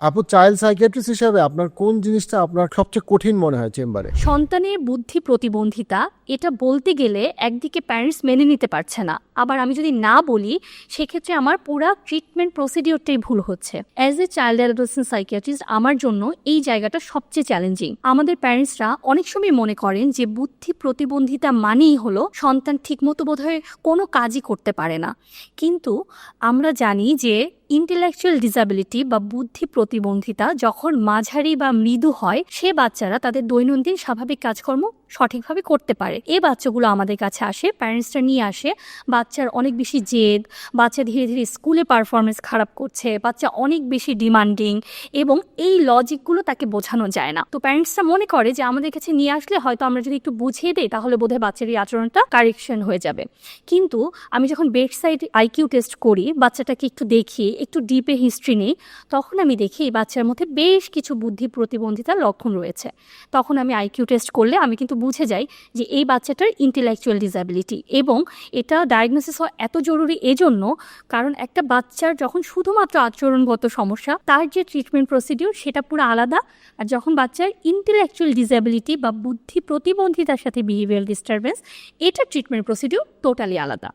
আপু child psychiatrist হিসাবে আপনার কোন জিনিসটা আপনার সবচেয়ে কঠিন মনে হয় চেম্বারে? সন্তানের বুদ্ধি প্রতিবন্ধিতা, এটা বলতে গেলে একদিকে প্যারেন্টস মেনে নিতে পারছে না। আবার আমি যদি না বলি, সেক্ষেত্রে আমার পুরা ট্রিটমেন্ট প্রসিডিওরটাই ভুল হচ্ছে। As a child adolescent psychiatrist আমার জন্য এই জায়গাটা সবচেয়ে চ্যালেঞ্জিং আমাদের প্যারেন্টসরা অনেক সময় মনে করেন যে, বুদ্ধি প্রতিবন্ধিতা মানেই হলো সন্তান ঠিকমতো বোধহয় কোনো কাজই করতে পারে না। কিন্তু আমরা জানি যে ইন্টেলেকচুয়াল ডিসাবিলিটি বা বুদ্ধি প্রতিবন্ধিতা যখন মাঝারি বা মৃদু হয়, সে বাচ্চারা তাদের দৈনন্দিন স্বাভাবিক কাজকর্ম সঠিকভাবে করতে পারে। এই বাচ্চাগুলো আমাদের কাছে আসে প্যারেন্টসরা নিয়ে আসে। বাচ্চার অনেক বেশি জেদ, বাচ্চা ধীরে ধীরে স্কুলে পারফরমেন্স খারাপ করছে, বাচ্চা অনেক বেশি ডিমান্ডিং এবং এই লজিকগুলো তাকে বোঝানো যায় না। তো প্যারেন্টসরা মনে করে যে আমাদের কাছে নিয়ে আসলে হয়তো আমরা যদি একটু বুঝিয়ে দিই, তাহলে বোধহয় বাচ্চার এই আচরণটা কারেকশন হয়ে যাবে। কিন্তু আমি যখন বেড সাইড আইকিউ টেস্ট করি, বাচ্চাটাকে একটু দেখি একটু ডিপে হিস্ট্রি নিই, তখন আমি দেখি এই বাচ্চার মধ্যে বেশ কিছু বুদ্ধি প্রতিবন্ধিতার লক্ষণ রয়েছে। তখন আমি আইকিউ টেস্ট করলে আমি কিন্তু বুঝে যাই যে এই বাচ্চাটার ইন্টেলেকচুয়াল ডিসাবিলিটি এবং এটা ডায়াগনোসিস হওয়া এত জরুরি এজন্য কারণ একটা বাচ্চার যখন শুধুমাত্র আচরণগত সমস্যা, তার যে ট্রিটমেন্ট প্রসিডিউর সেটা পুরো আলাদা। আর যখন বাচ্চার ইন্টেলেকচুয়াল ডিসাবিলিটি বা বুদ্ধি প্রতিবন্ধিতার সাথে বিহেভিয়ার ডিস্টারবেন্স এটার ট্রিটমেন্ট প্রসিডিউর টোটালি আলাদা।